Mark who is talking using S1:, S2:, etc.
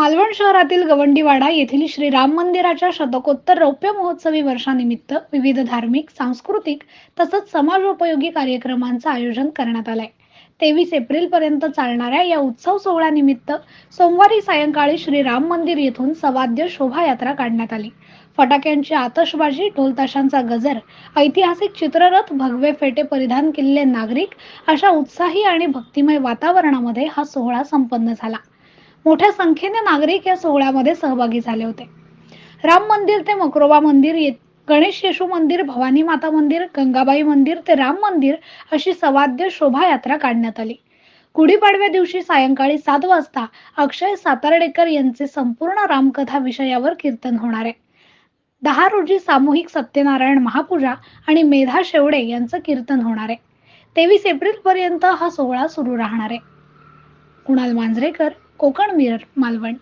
S1: मालवण शहरातील गवंडीवाडा येथील श्री राम मंदिराच्या शतकोत्तर रौप्य महोत्सवी वर्षानिमित्त विविध धार्मिक सांस्कृतिक तसंच समाजोपयोगी कार्यक्रमांचं आयोजन करण्यात आलंय. तेवीस एप्रिल पर्यंत चालणाऱ्या या उत्सव सोहळ्यानिमित्त सोमवारी सायंकाळी श्री राम मंदिर येथून सवाद्य शोभायात्रा काढण्यात आली. फटाक्यांची आतषबाजी ढोलताशांचा गजर ऐतिहासिक चित्ररथ भगवे फेटे परिधान केलेले नागरिक अशा उत्साही आणि भक्तिमय वातावरणामध्ये हा सोहळा संपन्न झाला. मोठ्या संख्येने नागरिक या सोहळ्यामध्ये सहभागी झाले होते. राम मंदिर ते मकरोबा मंदिर गणेश येशू मंदिर भवानी माता मंदिर गंगाबाई मंदिर ते राम मंदिर अशी सवाद्य शोभायात्रा काढण्यात आली. गुढीपाडव्या दिवशी सायंकाळी सात वाजता अक्षय सातार्डेकर यांचे संपूर्ण रामकथा विषयावर कीर्तन होणार आहे. दहा रोजी सामूहिक सत्यनारायण महापूजा आणि मेधा शेवडे यांचं कीर्तन होणार आहे. तेवीस एप्रिल पर्यंत हा सोहळा सुरू राहणार आहे. कुणाल मांजरेकर कोकण मिरर मालवण.